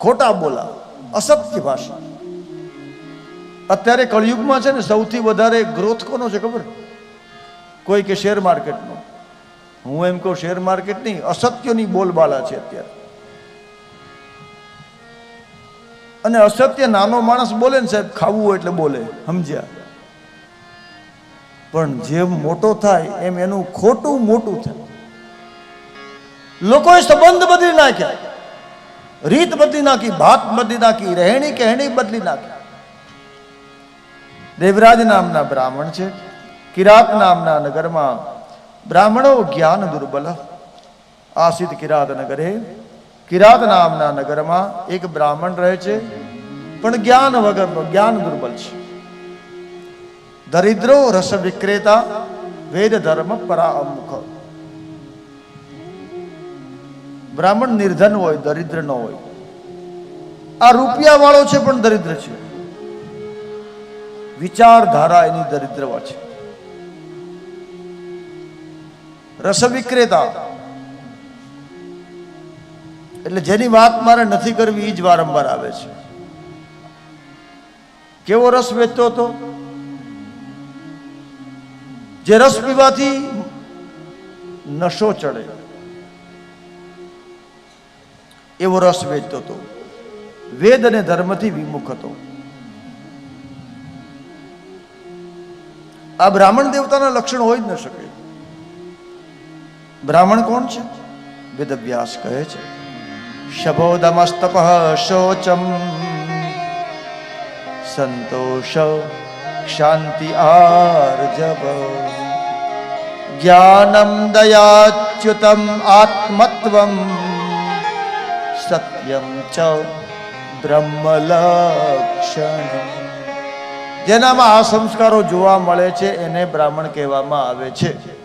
ખોટા બોલા અસત્ય ભાષા. અત્યારે કળિયુગમાં છે ને સૌથી વધારે ગ્રોથ કોનો છે ખબર? કોઈ કે શેર માર્કેટનો હું એમ કહું શેર માર્કેટ નહીં અસત્યની બોલબાલા છે અત્યારે. અને અસત્ય નાનો માણસ બોલે ને સાહેબ, ખાવું હોય એટલે બોલે, સમજ્યા? પણ જેમ મોટો થાય એમ એનું ખોટું મોટું થાય. લોકોએ સંબંધ બદલી નાખ્યા. રીત બદલી નાખી, ભાત બદલી નાખી, રહેણી કહેણી બદલી નાખી. દેવરાજ નામના બ્રાહ્મણ છે. કિરાત નામના નગરમાં બ્રાહ્મણો જ્ઞાન દુર્બલ. આસિત કિરાત નગરે કિરાત નામના નગરમાં એક બ્રાહ્મણ રહે છે, પણ જ્ઞાન વગરનો જ્ઞાન દુર્બલ છે. દરિદ્રો રસ વિક્રેતા, વેદ ધર્મ પરા અમુખ બ્રાહ્મણ નિર્ધન હોય, દરિદ્ર ન હોય. આ રૂપિયા વાળો છે પણ દરિદ્ર છે. વિચારધારા એની દરિદ્રવા છે. રસ વિક્રેતા એટલે જેની વાત મારે નથી કરવી એ જ વારંવાર આવે છે. કેવો રસ વેચતો હતો? જે રસ પીવાથી નશો ચડે. એવો રસ વેચતો હતો. વેદ અને ધર્મથી વિમુખ હતો. આ બ્રાહ્મણ દેવતાના લક્ષણ હોય જ ન શકે. બ્રાહ્મણ કોણ છે? વેદ વ્યાસ કહે છે. શબોદમસ્તપ શોચમ. સંતોષ શાંતિ આર્જવ. જ્ઞાનમ દયાચ્યુતમ આત્મત્વમ. સત્યમ ચ બ્રહ્મલક્ષણ જેનામાં આ સંસ્કારો જોવા મળે છે એને બ્રાહ્મણ કહેવામાં આવે છે.